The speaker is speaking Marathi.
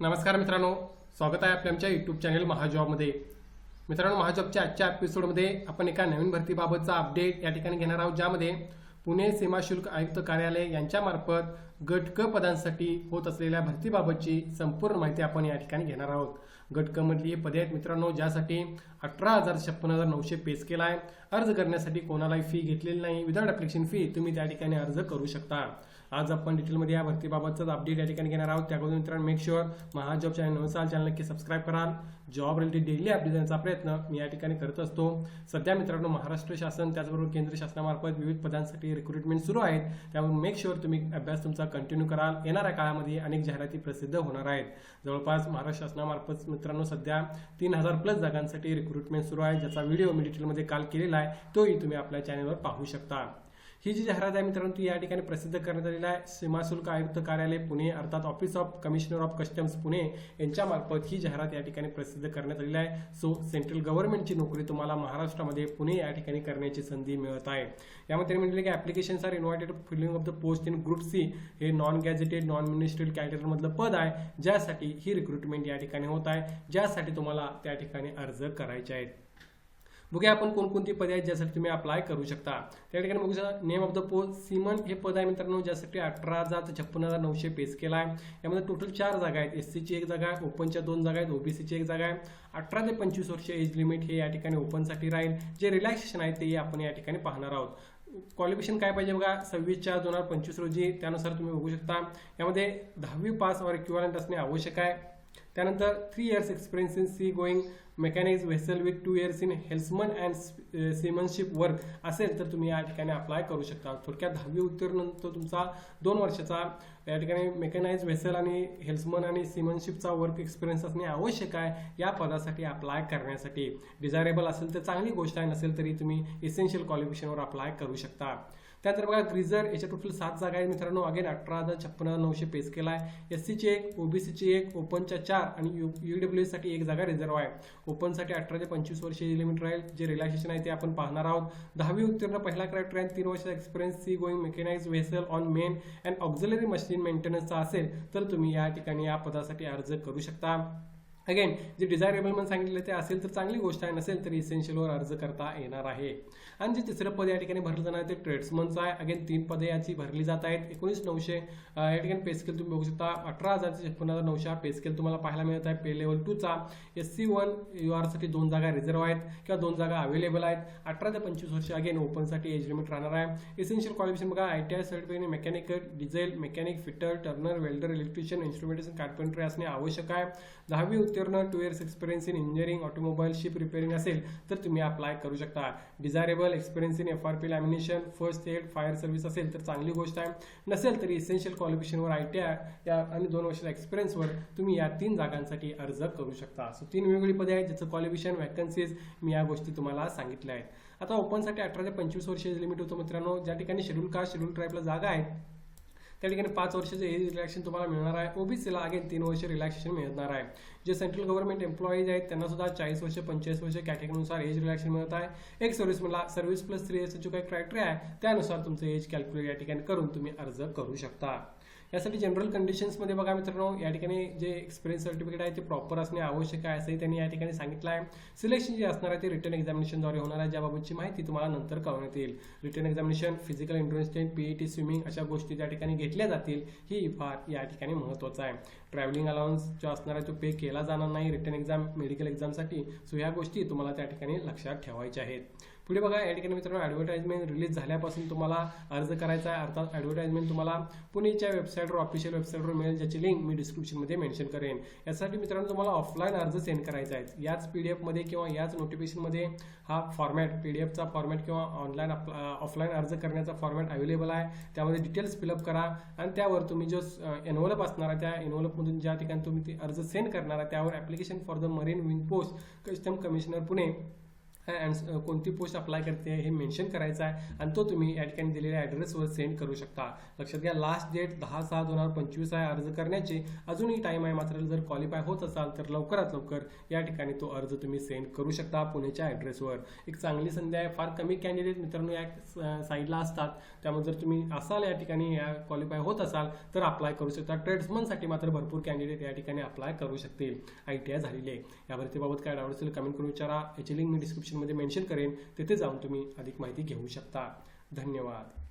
नमस्कार मित्रांनो स्वागत आहे आपल्या आमच्या युट्यूब चॅनल महाजॉबमध्ये. मित्रांनो महाजॉबच्या आजच्या एपिसोडमध्ये आपण एका नवीन भरतीबाबतचा अपडेट या ठिकाणी घेणार आहोत ज्यामध्ये पुणे सीमा शुल्क आयुक्त कार्यालय यांच्यामार्फत गट क पदांसाठी होत असलेल्या भरतीबाबतची संपूर्ण माहिती आपण या ठिकाणी घेणार आहोत. गट क मधली पदे आहेत मित्रांनो ज्यासाठी अठरा हजार छप्पन हजार नऊशे पेस केला आहे अर्ज करण्यासाठी कोणालाही फी घेतलेली नाही. विदाउट ॲप्लिकेशन फी तुम्ही त्या ठिकाणी अर्ज करू शकता. आज आपण डिटेलमध्ये या भरतीबाबतचा अपडेट या ठिकाणी घेणार आहोत. त्याकडून मित्रांनो मेक शुअर महाजॉब चॅनल नसाल चॅनल नक्की सबस्क्राईब कराल. जॉब रिलेटेड डेली अपडेट देण्याचा प्रयत्न मी या ठिकाणी करत असतो. सध्या मित्रांनो महाराष्ट्र शासन त्याचबरोबर केंद्र शासनामार्फत विविध पदांसाठी रिक्रुटमेंट सुरू आहेत. त्यामुळे मेक शुअर तुम्ही अभ्यास तुमचा कंटिन्यू कराल. येणाऱ्या काळामध्ये अनेक जाहिराती प्रसिद्ध होणार आहेत. जवळपास महाराष्ट्र शासनामार्फत मित्रांनो सध्या तीन हजार प्लस जागांसाठी रिक्रुटमेंट सुरू आहे. ज्याचा व्हिडिओ मी डिटेलमध्ये काल केलेला आहे तोही तुम्ही आपल्या चॅनलवर पाहू शकता. ही जी जाहिरात आहे मित्रांनो ती या ठिकाणी प्रसिद्ध करण्यात आलेली आहे. सीमा शुल्क आयुक्त कार्यालय पुणे अर्थात office of commissioner of customs Pune यांच्यामार्फत ही जाहिरात या ठिकाणी प्रसिद्ध करण्यात आलेली आहे. सो सेंट्रल गव्हर्नमेंटची नोकरी तुम्हाला महाराष्ट्रामध्ये पुणे या ठिकाणी करण्याची संधी मिळत आहे. यामध्ये म्हटले की applications are invited filling of the post in group C हे नॉन गॅझेटेड नॉन मिनिस्ट्रियल कॅटेगरीमधलं पद आहे. ज्यासाठी ही रिक्रुटमेंट या ठिकाणी होत आहे. ज्यासाठी तुम्हाला त्या ठिकाणी अर्ज करायचे आहेत. बघूया आपण कोणकोणती पदे आहेत ज्यासाठी तुम्ही अप्लाय करू शकता. त्या ठिकाणी बघू शकता name of the post seaman हे पद आहे मित्रांनो ज्यासाठी अठरा हजार ते छप्पन हजार नऊशे पेस केला आहे यामध्ये टोटल चार जागा आहेत एस सीची एक जागा आहे ओपनच्या दोन जागा आहेत ओबीसीची एक जागा आहे. अठरा ते पंचवीस वर्ष एज लिमिट हे या ठिकाणी ओपनसाठी राहील. जे रिलॅक्सेशन आहे ते आपण या ठिकाणी पाहणार आहोत. क्वालिफिकेशन काय पाहिजे बघा सव्वीस चार दोन हजार पंचवीस रोजी त्यानुसार तुम्ही बघू शकता. यामध्ये दहावी पास और इक्विवलंट असणे आवश्यक आहे. त्यानंतर three years experience in sea going mechanics vessel with two years in helmsman and seamanship work असेल तर तुम्ही या ठिकाणी अप्लाय करू शकता. थोडक्यात दहावी उत्तीर्णनंतर तुमचा दोन वर्षाचा या ठिकाणी मेकॅनाइज व्हेसल आणि हेल्समन आणि सिमनशिपचा वर्क एक्सपिरियन्स असणे आवश्यक आहे या पदासाठी अप्लाय करण्यासाठी. डिझायरेबल असेल तर चांगली गोष्ट आहे नसेल तरी तुम्ही इसेन्शियल क्वालिफिकेशनवर अप्लाय करू शकता. त्यानंतर बघा ग्रीझर याच्या टोटल सात जागा आहेत मित्रांनो. अगेन अठरा हजार छप्पन हजार नऊशे पेस केला आहे एस सीची एक ओबीसीची एक ओपनच्या चार आणि यू साठी एक जागा रिझर्व आहे. ओपनसाठी अठरा ते पंचवीस वर्षे लिमिट राहील. जे रिलॅक्सेशन आहे ते आपण पाहणार आहोत. दहावी उत्तीर्ण पहिला ट्रेन तीन वर्षाचा experience sea going mechanise vessel on main and auxiliary machine मेंटेनन्सचा असेल तर तुम्ही या ठिकाणी या पदासाठी अर्ज करू शकता. अगेन जे डिझायरेबल म्हणून सांगितलं ते असेल तर चांगली गोष्ट आहे नसेल तर इसेन्शियलवर अर्ज करता येणार आहे. आणि जे तिसरं पद या ठिकाणी भरलं जाणार आहे ते ट्रेड्समनचं आहे. अगेन तीन पदे याची भरली जात आहेत. एकोणीस नऊशे या ठिकाणी पे स्केल तुम्ही बघू शकता. अठरा हजार ते छप्पन हजार नऊशे पे स्केल तुम्हाला पाहायला मिळत आहे. पे लेवल टूचा एस सी वन यू आरसाठी दोन जागा रिझर्व आहेत किंवा दोन जागा अवेलेबल आहेत. अठरा ते पंचवीस वर्ष अगेन ओपनसाठी एज लिमिट राहणार आहे. एसेन्शियल क्वालिफिकेशन बघा I T I certificate mechanical diesel mechanic fitter turner welder electrician instrumentation carpentry असणे आवश्यक आहे. दहावी उत्तीर्ण two years experience in engineering automobile ship repairing असेल तर तुम्ही अप्लाय करू शकता. Desirable experience in F R P lamination first aid fire service असेल तर चांगली गोष्ट आहे. नसेल तरी इसेन्शियल क्वालिफिकेशनवर आय टी आय या आणि दोन वर्षाच्या एक्सपिरियन्सवर तुम्ही या तीन जागांसाठी अर्ज करू शकता. सो तीन वेगवेगळी पदे आहेत ज्याचं क्वालिफिकेशन वॅकन्सीज मी या गोष्टी तुम्हाला सांगितल्या आहेत. आता ओपनसाठी अठरा ते पंचवीस वर्ष लिमिट होतं मित्रांनो. ज्या ठिकाणी शेड्यूल कास्ट शेड्यूल ट्राईबला जागा आहेत त्या ठिकाणी पाच वर्षाचे एज रिलॅक्सेशन तुम्हाला मिळणार आहे. ओबीसीला अगेन तीन वर्ष रिलॅक्सेशन मिळणार आहे. जे सेंट्रल गव्हर्नमेंट एम्प्लॉईज आहेत त्यांना सुद्धा चाळीस वर्ष पंचेचाळीस वर्ष कॅटेगरीनुसार एज रिलॅक्सेशन मिळत आहे. एक सर्व्हिस मला सर्व्हिस प्लस थ्री इयर्सचा जो काही क्रायटेरिया आहे त्यानुसार तुमचं एज कॅल्क्युलेट या ठिकाणी करून तुम्ही अर्ज करू शकता. यासाठी जनरल कंडिशन्समध्ये बघा मित्रांनो या ठिकाणी जे एक्सपिरियन्स सर्टिफिकेट आहे ते प्रॉपर असणे आवश्यक आहे असंही त्यांनी या ठिकाणी सांगितलं आहे. सिलेक्शन जे असणार आहे ते रिटर्न एक्झामिनेशनद्वारे होणार आहे. ज्याबाबतची माहिती तुम्हाला नंतर कळवण्यात येईल. Written examination physical entrance test PET swimming अशा गोष्टी त्या ठिकाणी घेतल्या जातील ही फार या ठिकाणी महत्त्वाचं आहे. ट्रॅव्हलिंग अलाउन्स जो असणारा तो पे केला जाणार नाही रिटर्न एक्झाम मेडिकल एक्झामसाठी सो ह्या गोष्टी तुम्हाला त्या ठिकाणी लक्षात ठेवायच्या आहेत. पुढे बघा या ठिकाणी मित्रांनो ॲडव्हर्टाइजमेंट रिलीज झाल्यापासून तुम्हाला अर्ज करायचा आहे. अर्थात ॲडव्हर्टाइजमेंट तुम्हाला पुणेच्या वेबसाईटवर ऑफिशियल वेबसाईटवर मिळेल ज्याची लिंक मी डिस्क्रिप्शनमध्ये मेन्शन करेन. यासाठी मित्रांनो तुम्हाला ऑफलाईन अर्ज सेंड करायचा आहे. याच पी डी एफमध्ये किंवा याच नोटिफिकेशनमध्ये हा फॉर्मॅट पी डी एफचा फॉर्मॅट किंवा ऑनलाईन ऑफलाईन अर्ज करण्याचा फॉर्मॅट अवेलेबल आहे. त्यामध्ये डिटेल्स फिलअप करा. आणि त्यावर तुम्ही जो एनवलप असणार आहे त्या एनवलपमधून ज्या ठिकाणी तुम्ही ते अर्ज सेंड करणार आहात त्यावर application for the marine wing post custom commissioner Pune. And कोणती पोस्ट अप्लाय करते हे मेन्शन करायचं आहे आणि तो तुम्ही या ठिकाणी दिलेल्या ॲड्रेसवर सेंड करू शकता. लक्षात घ्या लास्ट डेट दहा सहा दोन हजार पंचवीस आहे अर्ज करण्याची. अजूनही टाईम आहे मात्र जर क्वालिफाय होत असाल तर लवकरात लवकर या ठिकाणी तो अर्ज तुम्ही सेंड करू शकता पुण्याच्या ॲड्रेसवर एक चांगली संधी आहे फार कमी कॅन्डिडेट मित्रांनो या साईडला असतात. त्यामुळे जर तुम्ही असाल या ठिकाणी या क्वालिफाय होत असाल तर अप्लाय करू शकता. ट्रेड्समनसाठी मात्र भरपूर कॅन्डिडेट या ठिकाणी अप्लाय करू शकतील. आय टी आय झालेले आहे. या भरतीबाबत काय डाऊट असेल कमेंट करून विचारा. याची लिंक मी डिस्क्रिप्शनमध्ये मेन्शन करेन तिथे जाऊन तुम्ही अधिक माहिती घेऊ शकता. धन्यवाद.